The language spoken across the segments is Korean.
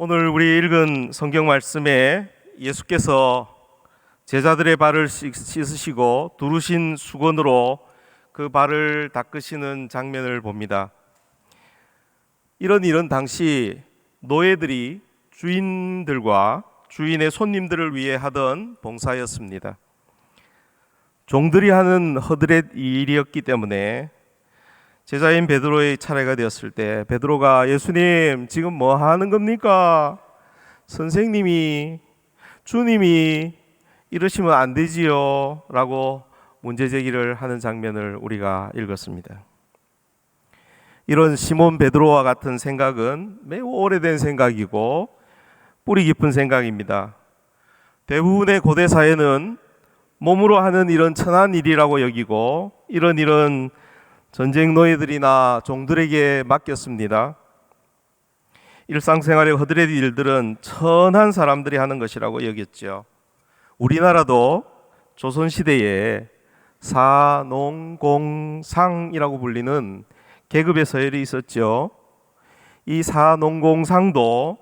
오늘 우리 읽은 성경 말씀에 예수께서 제자들의 발을 씻- 씻으시고 두르신 수건으로 그 발을 닦으시는 장면을 봅니다. 이런 일은 당시 노예들이 주인들과 주인의 손님들을 위해 하던 봉사였습니다. 종들이 하는 허드렛 일이었기 때문에 제자인 베드로의 차례가 되었을 때 베드로가 예수님 지금 뭐 하는 겁니까? 선생님이 주님이 이러시면 안 되지요. 라고 문제 제기를 하는 장면을 우리가 읽었습니다. 이런 시몬 베드로와 같은 생각은 매우 오래된 생각이고 뿌리 깊은 생각입니다. 대부분의 고대 사회는 몸으로 하는 일은 천한 일이라고 여기고 이런 일은 전쟁 노예들이나 종들에게 맡겼습니다. 일상생활의 허드렛 일들은 천한 사람들이 하는 것이라고 여겼죠. 우리나라도 조선 시대에 사농공상이라고 불리는 계급의 서열이 있었죠. 이 사농공상도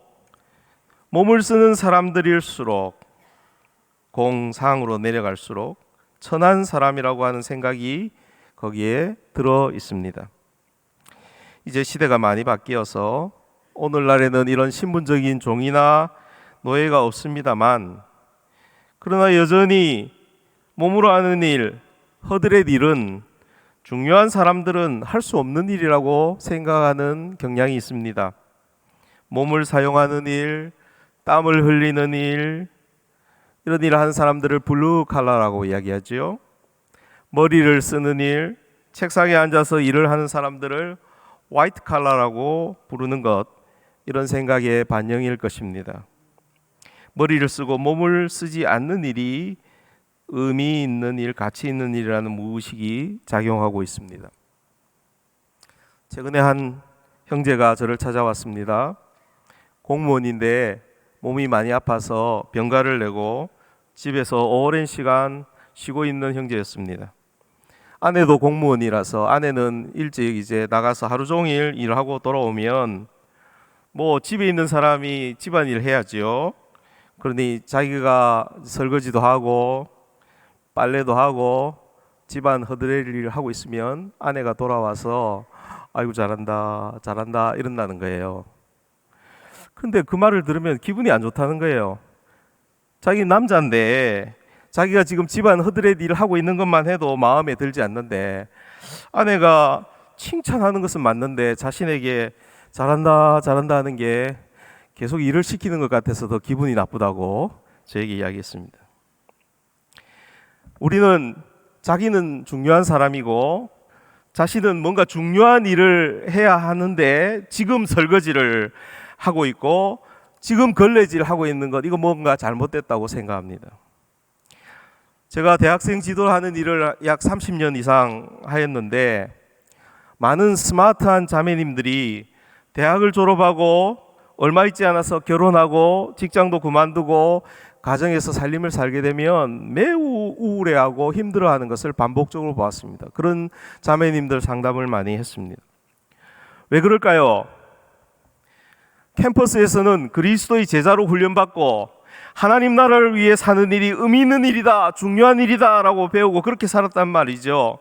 몸을 쓰는 사람들일수록 공상으로 내려갈수록 천한 사람이라고 하는 생각이 거기에 들어 있습니다. 이제 시대가 많이 바뀌어서 오늘날에는 이런 신분적인 종이나 노예가 없습니다만 그러나 여전히 몸으로 하는 일, 허드렛 일은 중요한 사람들은 할 수 없는 일이라고 생각하는 경향이 있습니다. 몸을 사용하는 일, 땀을 흘리는 일, 이런 일을 하는 사람들을 블루 칼라라고 이야기하지요. 머리를 쓰는 일, 책상에 앉아서 일을 하는 사람들을 화이트 칼라라고 부르는 것 이런 생각의 반영일 것입니다. 머리를 쓰고 몸을 쓰지 않는 일이 의미 있는 일, 가치 있는 일이라는 무의식이 작용하고 있습니다. 최근에 한 형제가 저를 찾아왔습니다. 공무원인데 몸이 많이 아파서 병가를 내고 집에서 오랜 시간 쉬고 있는 형제였습니다. 아내도 공무원이라서 아내는 일찍 이제 나가서 하루 종일 일하고 돌아오면 뭐 집에 있는 사람이 집안일 해야지요. 그러니 자기가 설거지도 하고 빨래도 하고 집안 허드렛 일을 하고 있으면 아내가 돌아와서 아이고 잘한다 잘한다 이런다는 거예요. 근데 그 말을 들으면 기분이 안 좋다는 거예요. 자기 남자인데 자기가 지금 집안 허드렛 일을 하고 있는 것만 해도 마음에 들지 않는데 아내가 칭찬하는 것은 맞는데 자신에게 잘한다 잘한다 하는 게 계속 일을 시키는 것 같아서 더 기분이 나쁘다고 저에게 이야기했습니다. 우리는 자기는 중요한 사람이고 자신은 뭔가 중요한 일을 해야 하는데 지금 설거지를 하고 있고 지금 걸레질 하고 있는 것 이거 뭔가 잘못됐다고 생각합니다. 제가 대학생 지도하는 일을 약 30년 이상 하였는데 많은 스마트한 자매님들이 대학을 졸업하고 얼마 있지 않아서 결혼하고 직장도 그만두고 가정에서 살림을 살게 되면 매우 우울해하고 힘들어하는 것을 반복적으로 보았습니다. 그런 자매님들 상담을 많이 했습니다. 왜 그럴까요? 캠퍼스에서는 그리스도의 제자로 훈련받고 하나님 나라를 위해 사는 일이 의미 있는 일이다, 중요한 일이다라고 배우고 그렇게 살았단 말이죠.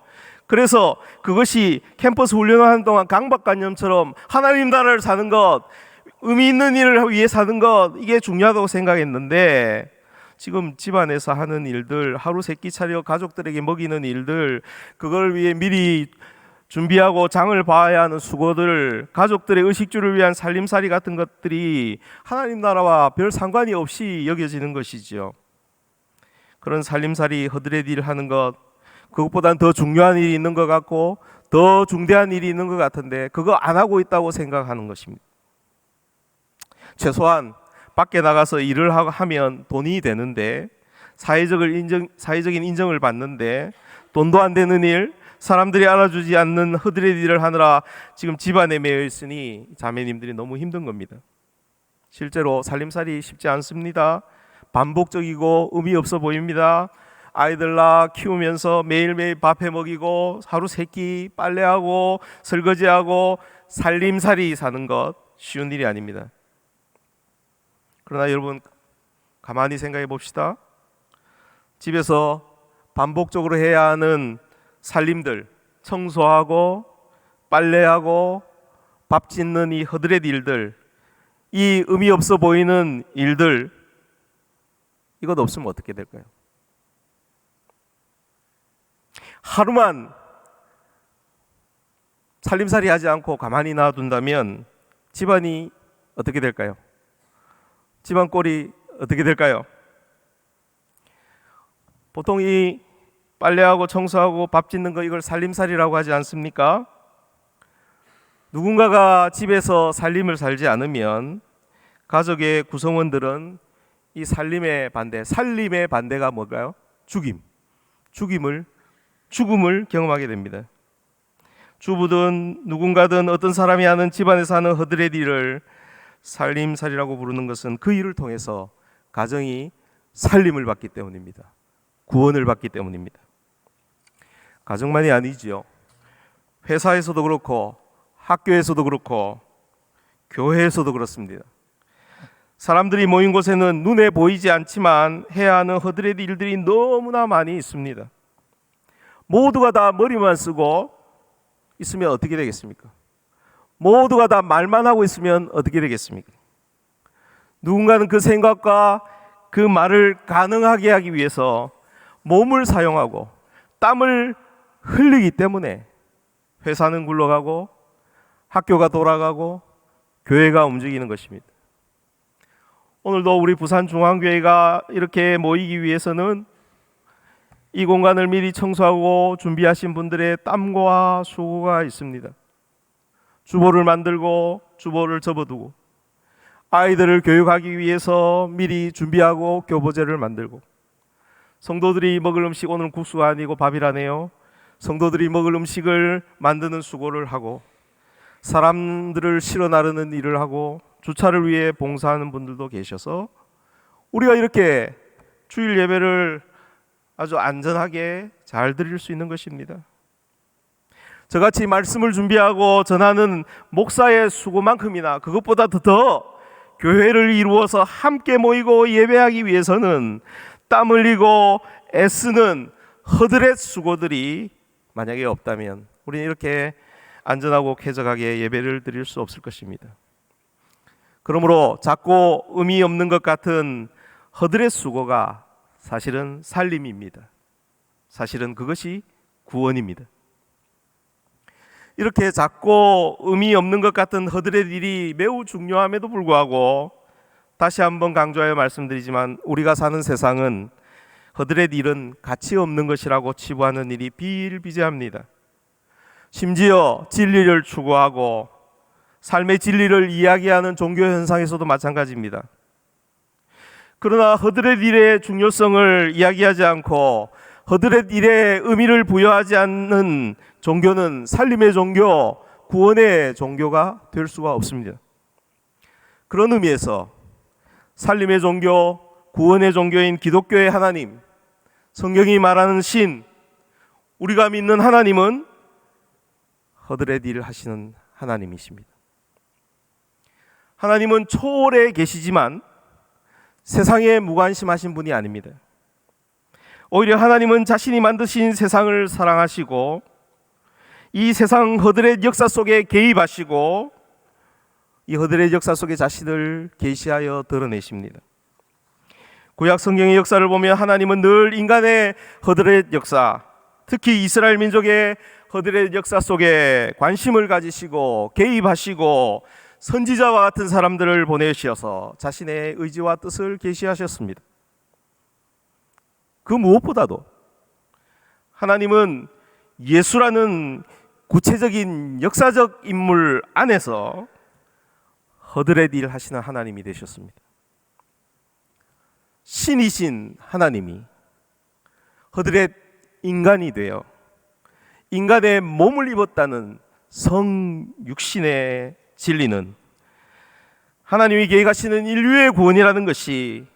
그래서 그것이 캠퍼스 훈련하는 동안 강박관념처럼 하나님 나라를 사는 것, 의미 있는 일을 위해 사는 것 이게 중요하다고 생각했는데 지금 집안에서 하는 일들, 하루 세 끼 차려 가족들에게 먹이는 일들, 그걸 위해 미리 준비하고 장을 봐야 하는 수고들, 가족들의 의식주를 위한 살림살이 같은 것들이 하나님 나라와 별 상관이 없이 여겨지는 것이지요. 그런 살림살이 허드렛 일을 하는 것, 그것보다는 더 중요한 일이 있는 것 같고 더 중대한 일이 있는 것 같은데 그거 안 하고 있다고 생각하는 것입니다. 최소한 밖에 나가서 일을 하- 하면 돈이 되는데 사회적을 인정, 사회적인 인정을 받는데 돈도 안 되는 일, 사람들이 알아주지 않는 허드렛 일을 하느라 지금 집안에 매여 있으니 자매님들이 너무 힘든 겁니다. 실제로 살림살이 쉽지 않습니다. 반복적이고 의미 없어 보입니다. 아이들 낳아 키우면서 매일매일 밥해 먹이고 하루 세 끼 빨래하고 설거지하고 살림살이 사는 것 쉬운 일이 아닙니다. 그러나 여러분 가만히 생각해 봅시다. 집에서 반복적으로 해야 하는 살림들, 청소하고 빨래하고 밥 짓는 이 허드렛 일들, 이 의미 없어 보이는 일들, 이것 없으면 어떻게 될까요? 하루만 살림살이 하지 않고 가만히 놔둔다면 집안이 어떻게 될까요? 집안 꼴이 어떻게 될까요? 보통 이 빨래하고 청소하고 밥 짓는 거 이걸 살림살이라고 하지 않습니까? 누군가가 집에서 살림을 살지 않으면 가족의 구성원들은 이 살림의 반대, 살림의 반대가 뭘까요? 죽임. 죽임을 죽음을 경험하게 됩니다. 주부든 누군가든 어떤 사람이 하는 집안에서 하는 허드렛 일을 살림살이라고 부르는 것은 그 일을 통해서 가정이 살림을 받기 때문입니다. 구원을 받기 때문입니다. 가정만이 아니지요. 회사에서도 그렇고 학교에서도 그렇고 교회에서도 그렇습니다. 사람들이 모인 곳에는 눈에 보이지 않지만 해야 하는 허드렛 일들이 너무나 많이 있습니다. 모두가 다 머리만 쓰고 있으면 어떻게 되겠습니까? 모두가 다 말만 하고 있으면 어떻게 되겠습니까? 누군가는 그 생각과 그 말을 가능하게 하기 위해서 몸을 사용하고 땀을 흘리기 때문에 회사는 굴러가고 학교가 돌아가고 교회가 움직이는 것입니다. 오늘도 우리 부산 중앙교회가 이렇게 모이기 위해서는 이 공간을 미리 청소하고 준비하신 분들의 땀과 수고가 있습니다. 주보를 만들고 주보를 접어두고 아이들을 교육하기 위해서 미리 준비하고 교보제를 만들고 성도들이 먹을 음식 오늘 국수가 아니고 밥이라네요. 성도들이 먹을 음식을 만드는 수고를 하고 사람들을 실어 나르는 일을 하고 주차를 위해 봉사하는 분들도 계셔서 우리가 이렇게 주일 예배를 아주 안전하게 잘 드릴 수 있는 것입니다. 저같이 말씀을 준비하고 전하는 목사의 수고만큼이나 그것보다 더 교회를 이루어서 함께 모이고 예배하기 위해서는 땀 흘리고 애쓰는 허드렛 수고들이 만약에 없다면 우리는 이렇게 안전하고 쾌적하게 예배를 드릴 수 없을 것입니다. 그러므로 작고 의미 없는 것 같은 허드렛 수고가 사실은 살림입니다. 사실은 그것이 구원입니다. 이렇게 작고 의미 없는 것 같은 허드렛 일이 매우 중요함에도 불구하고 다시 한번 강조하여 말씀드리지만 우리가 사는 세상은 허드렛 일은 가치 없는 것이라고 치부하는 일이 비일비재합니다. 심지어 진리를 추구하고 삶의 진리를 이야기하는 종교 현상에서도 마찬가지입니다. 그러나 허드렛 일의 중요성을 이야기하지 않고 허드렛 일의 의미를 부여하지 않는 종교는 살림의 종교, 구원의 종교가 될 수가 없습니다. 그런 의미에서 살림의 종교, 구원의 종교인 기독교의 하나님, 성경이 말하는 신, 우리가 믿는 하나님은 허드렛 일을 하시는 하나님이십니다. 하나님은 초월에 계시지만 세상에 무관심하신 분이 아닙니다. 오히려 하나님은 자신이 만드신 세상을 사랑하시고 이 세상 허들의 역사 속에 개입하시고 이 허들의 역사 속에 자신을 계시하여 드러내십니다. 구약 성경의 역사를 보면 하나님은 늘 인간의 허들의 역사, 특히 이스라엘 민족의 허들의 역사 속에 관심을 가지시고 개입하시고 선지자와 같은 사람들을 보내셔서 자신의 의지와 뜻을 계시하셨습니다. 그 무엇보다도 하나님은 예수라는 구체적인 역사적 인물 안에서 허드렛 일 하시는 하나님이 되셨습니다. 신이신 하나님이 허드렛 인간이 되어 인간의 몸을 입었다는 성 육신의 진리는 하나님이 계획하시는 인류의 구원이라는 것이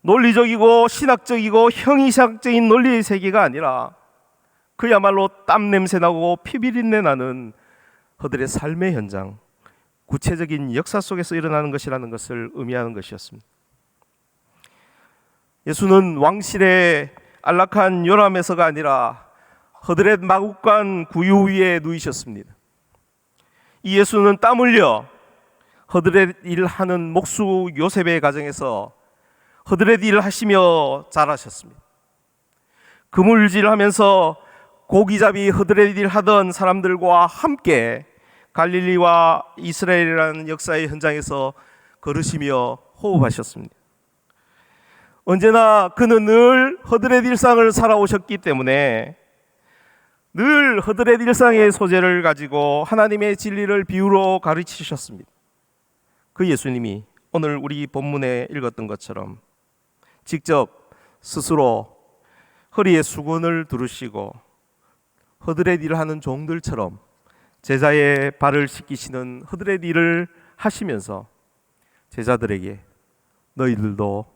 논리적이고 신학적이고 형이상적인 논리의 세계가 아니라 그야말로 땀 냄새 나고 피 비린내 나는 그들의 삶의 현장, 구체적인 역사 속에서 일어나는 것이라는 것을 의미하는 것이었습니다. 예수는 왕실의 안락한 요람에서가 아니라 허드렛 마국간 구유 위에 누이셨습니다. 이 예수는 땀 흘려 허드렛 일하는 목수 요셉의 가정에서 허드렛 일을 하시며 자라셨습니다. 그물질하면서 고기잡이 허드렛 일 하던 사람들과 함께 갈릴리와 이스라엘이라는 역사의 현장에서 걸으시며 호흡하셨습니다. 언제나 그는 늘 허드렛 일상을 살아오셨기 때문에 늘 허드렛 일상의 소재를 가지고 하나님의 진리를 비유로 가르치셨습니다. 그 예수님이 오늘 우리 본문에 읽었던 것처럼 직접 스스로 허리에 수건을 두르시고 허드렛 일을 하는 종들처럼 제자의 발을 씻기시는 허드렛 일을 하시면서 제자들에게 너희들도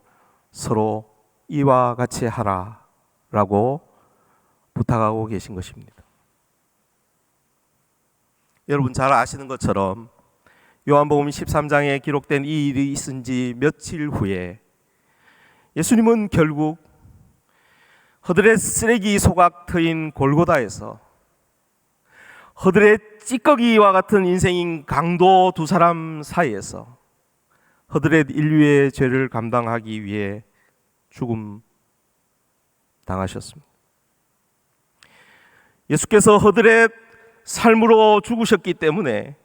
서로 이와 같이 하라 라고 부탁하고 계신 것입니다. 여러분 잘 아시는 것처럼 요한복음 13장에 기록된 이 일이 있은 지 며칠 후에 예수님은 결국 허들의 쓰레기 소각 터인 골고다에서 허들의 찌꺼기와 같은 인생인 강도 두 사람 사이에서 허들의 인류의 죄를 감당하기 위해 죽음 당하셨습니다. 예수께서 허들의 삶으로 죽으셨기 때문에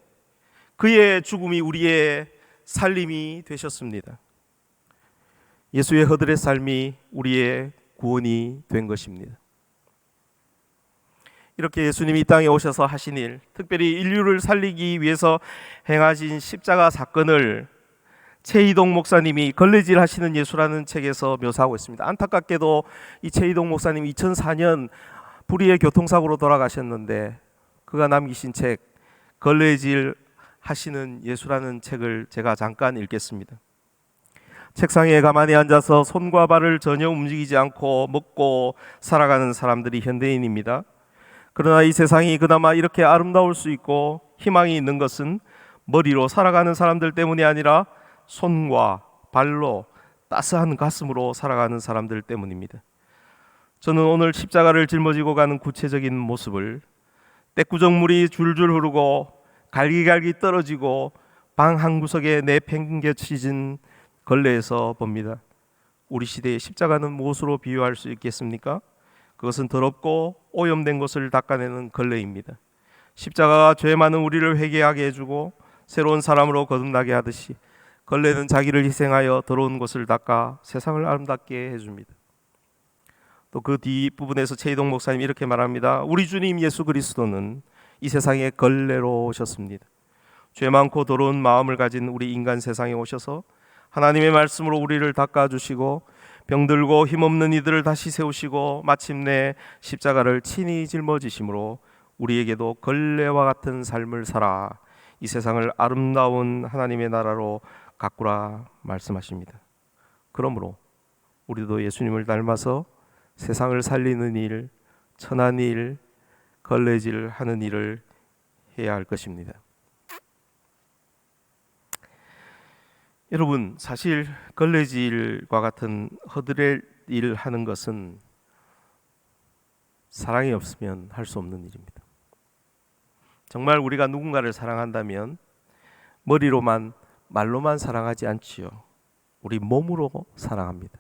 그의 죽음이 우리의 살림이 되셨습니다. 예수의 허들의 삶이 우리의 구원이 된 것입니다. 이렇게 예수님이 이 땅에 오셔서 하신 일, 특별히 인류를 살리기 위해서 행하신 십자가 사건을 최이동 목사님이 걸레질 하시는 예수라는 책에서 묘사하고 있습니다. 안타깝게도 이 최이동 목사님 2004년 불의의 교통사고로 돌아가셨는데 그가 남기신 책 걸레질 하시는 예수라는 책을 제가 잠깐 읽겠습니다. 책상에 가만히 앉아서 손과 발을 전혀 움직이지 않고 먹고 살아가는 사람들이 현대인입니다. 그러나 이 세상이 그나마 이렇게 아름다울 수 있고 희망이 있는 것은 머리로 살아가는 사람들 때문이 아니라 손과 발로 따스한 가슴으로 살아가는 사람들 때문입니다. 저는 오늘 십자가를 짊어지고 가는 구체적인 모습을 떼꾸정물이 줄줄 흐르고 갈기갈기 떨어지고 방 한 구석에 내팽개치진 걸레에서 봅니다. 우리 시대의 십자가는 무엇으로 비유할 수 있겠습니까? 그것은 더럽고 오염된 것을 닦아내는 걸레입니다. 십자가가 죄 많은 우리를 회개하게 해주고 새로운 사람으로 거듭나게 하듯이 걸레는 자기를 희생하여 더러운 것을 닦아 세상을 아름답게 해줍니다. 또 그 뒷부분에서 최이동 목사님 이렇게 말합니다. 우리 주님 예수 그리스도는 이 세상에 걸레로 오셨습니다. 죄 많고 더러운 마음을 가진 우리 인간 세상에 오셔서 하나님의 말씀으로 우리를 닦아 주시고 병들고 힘없는 이들을 다시 세우시고 마침내 십자가를 친히 짊어지심으로 우리에게도 걸레와 같은 삶을 살아 이 세상을 아름다운 하나님의 나라로 가꾸라 말씀하십니다. 그러므로 우리도 예수님을 닮아서 세상을 살리는 일, 천한 일, 걸레질 하는 일을 해야 할 것입니다. 여러분 사실 걸레질과 같은 허드렛 일을 하는 것은 사랑이 없으면 할 수 없는 일입니다. 정말 우리가 누군가를 사랑한다면 머리로만 말로만 사랑하지 않지요. 우리 몸으로 사랑합니다.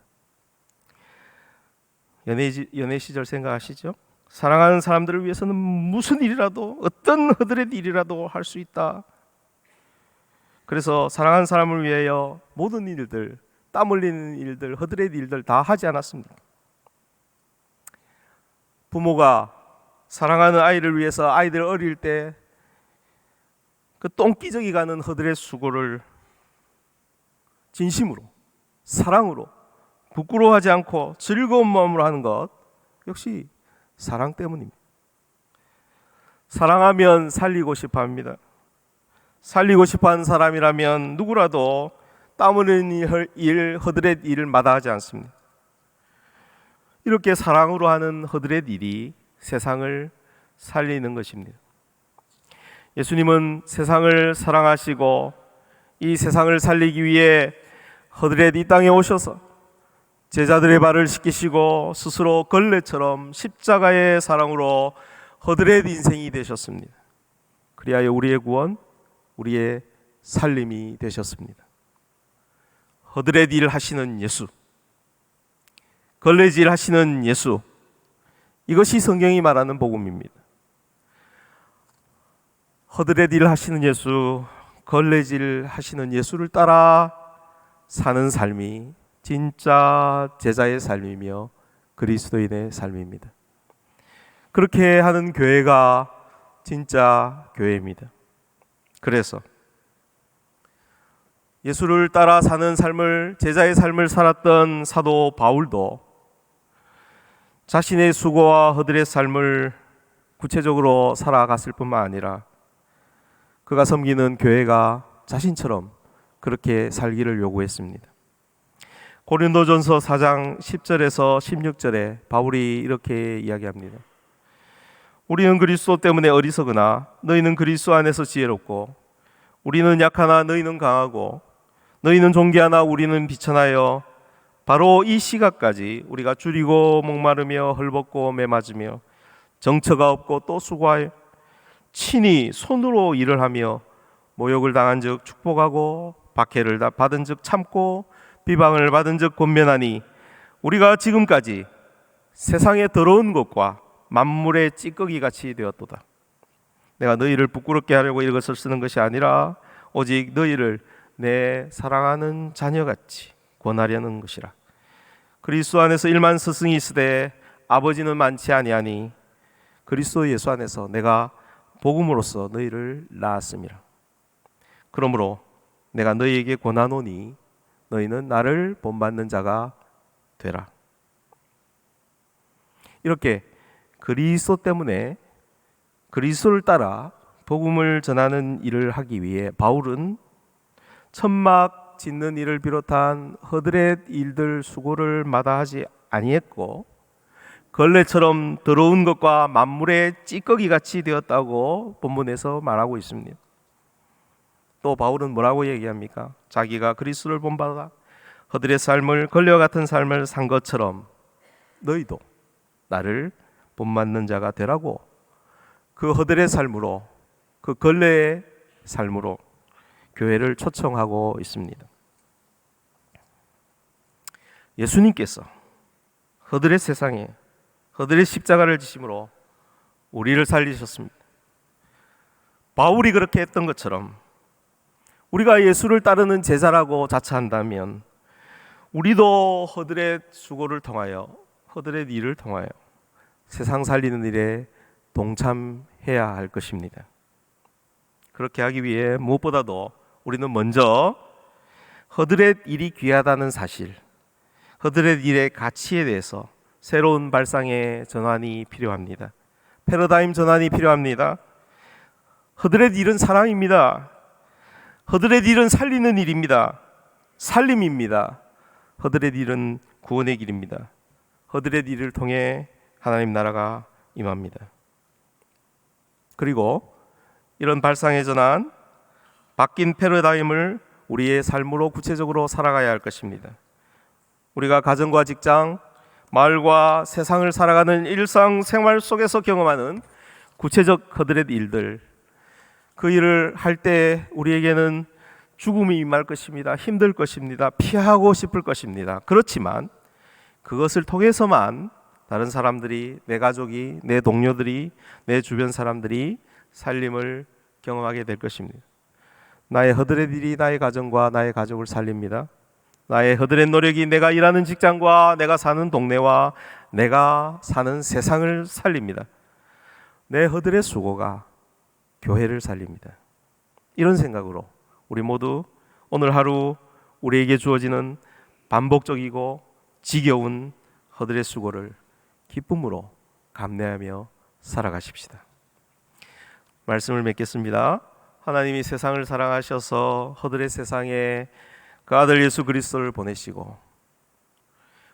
연애 연애 시절 생각하시죠? 사랑하는 사람들을 위해서는 무슨 일이라도 어떤 허드렛 일이라도 할 수 있다. 그래서 사랑하는 사람을 위하여 모든 일들, 땀 흘리는 일들, 허드렛 일들 다 하지 않았습니다. 부모가 사랑하는 아이를 위해서 아이들 어릴 때 그 똥기저귀 가는 허드렛 수고를 진심으로 사랑으로 부끄러워하지 않고 즐거운 마음으로 하는 것 역시 사랑 때문입니다. 사랑하면 살리고 싶어 합니다. 살리고 싶어 하는 사람이라면 누구라도 땀 흘리는 일, 허드렛 일을 마다하지 않습니다. 이렇게 사랑으로 하는 허드렛 일이 세상을 살리는 것입니다. 예수님은 세상을 사랑하시고 이 세상을 살리기 위해 허드렛 이 땅에 오셔서 제자들의 발을 씻기시고 스스로 걸레처럼 십자가의 사랑으로 허드렛 인생이 되셨습니다. 그리하여 우리의 구원, 우리의 살림이 되셨습니다. 허드렛 일 하시는 예수, 걸레질 하시는 예수, 이것이 성경이 말하는 복음입니다. 허드렛 일 하시는 예수, 걸레질 하시는 예수를 따라 사는 삶이 진짜 제자의 삶이며 그리스도인의 삶입니다. 그렇게 하는 교회가 진짜 교회입니다. 그래서 예수를 따라 사는 삶을 제자의 삶을 살았던 사도 바울도 자신의 수고와 허들의 삶을 구체적으로 살아갔을 뿐만 아니라 그가 섬기는 교회가 자신처럼 그렇게 살기를 요구했습니다. 고린도전서 4장 10절에서 16절에 바울이 이렇게 이야기합니다. 우리는 그리스도 때문에 어리석으나 너희는 그리스도 안에서 지혜롭고 우리는 약하나 너희는 강하고 너희는 존귀하나 우리는 비천하여 바로 이 시각까지 우리가 줄이고 목마르며 헐벗고 매맞으며 정처가 없고 또 수고하여 친히 손으로 일을 하며 모욕을 당한 즉 축복하고 박해를 다 받은 즉 참고 비방을 받은 즉 권면하니 우리가 지금까지 세상의 더러운 것과 만물의 찌꺼기 같이 되었도다. 내가 너희를 부끄럽게 하려고 이것을 쓰는 것이 아니라 오직 너희를 내 사랑하는 자녀같이 권하려는 것이라. 그리스도 안에서 일만 스승이 있으되 아버지는 많지 아니하니 그리스도 예수 안에서 내가 복음으로써 너희를 낳았음이라. 그러므로 내가 너희에게 권하노니 너희는 나를 본받는 자가 되라. 이렇게 그리스도 때문에 그리스도를 따라 복음을 전하는 일을 하기 위해 바울은 천막 짓는 일을 비롯한 허드렛 일들 수고를 마다하지 아니했고 걸레처럼 더러운 것과 만물의 찌꺼기 같이 되었다고 본문에서 말하고 있습니다. 또 바울은 뭐라고 얘기합니까? 자기가 그리스도를 본받아 허들의 삶을 걸려 같은 삶을 산 것처럼 너희도 나를 본받는 자가 되라고 그 허들의 삶으로 그 걸레의 삶으로 교회를 초청하고 있습니다. 예수님께서 허들의 세상에 허들의 십자가를 지심으로 우리를 살리셨습니다. 바울이 그렇게 했던 것처럼 우리가 예수를 따르는 제자라고 자처한다면 우리도 허들의 수고를 통하여 허들의 일을 통하여 세상 살리는 일에 동참해야 할 것입니다. 그렇게 하기 위해 무엇보다도 우리는 먼저 허들의 일이 귀하다는 사실, 허들의 일의 가치에 대해서 새로운 발상의 전환이 필요합니다. 패러다임 전환이 필요합니다. 허들의 일은 사랑입니다. 허들의 일은 살리는 일입니다. 살림입니다. 허들의 일은 구원의 길입니다. 허들의 일을 통해 하나님 나라가 임합니다. 그리고 이런 발상의 전환, 바뀐 패러다임을 우리의 삶으로 구체적으로 살아가야 할 것입니다. 우리가 가정과 직장, 마을과 세상을 살아가는 일상 생활 속에서 경험하는 구체적 그들의 일들, 그 일을 할 때 우리에게는 죽음이 임할 것입니다. 힘들 것입니다. 피하고 싶을 것입니다. 그렇지만 그것을 통해서만 다른 사람들이, 내 가족이, 내 동료들이, 내 주변 사람들이 살림을 경험하게 될 것입니다. 나의 일이 나의 가정과 나의 가족을 살립니다. 나의 허들의 노력이 내가 일하는 직장과 내가 사는 동네와 내가 사는 세상을 살립니다. 내 허들의 수고가 교회를 살립니다. 이런 생각으로 우리 모두 오늘 하루 우리에게 주어지는 반복적이고 지겨운 허들의 수고를 기쁨으로 감내하며 살아가십시다. 말씀을 맺겠습니다. 하나님이 세상을 사랑하셔서 허들의 세상에 그 아들 예수 그리스도를 보내시고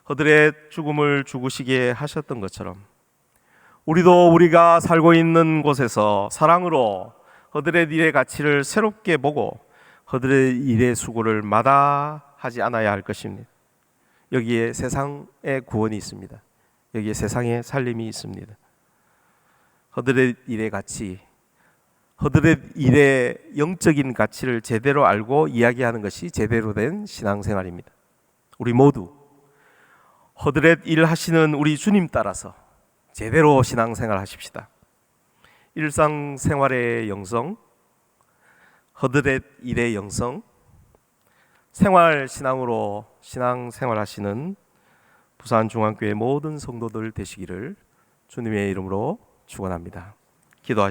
허들의 죽음을 죽으시게 하셨던 것처럼 우리도 우리가 살고 있는 곳에서 사랑으로 허드렛 일의 가치를 새롭게 보고 허드렛 일의 수고를 마다하지 않아야 할 것입니다. 여기에 세상의 구원이 있습니다. 여기에 세상의 살림이 있습니다. 허드렛 일의 가치, 허드렛 일의 영적인 가치를 제대로 알고 이야기하는 것이 제대로 된 신앙생활입니다. 우리 모두 허드렛 일 하시는 우리 주님 따라서 제대로 신앙생활 하십시다. 일상생활의 영성, 허드렛 일의 영성, 생활 신앙으로 신앙생활 하시는 부산 중앙교회 모든 성도들 되시기를 주님의 이름으로 축원합니다. 기도하십시다.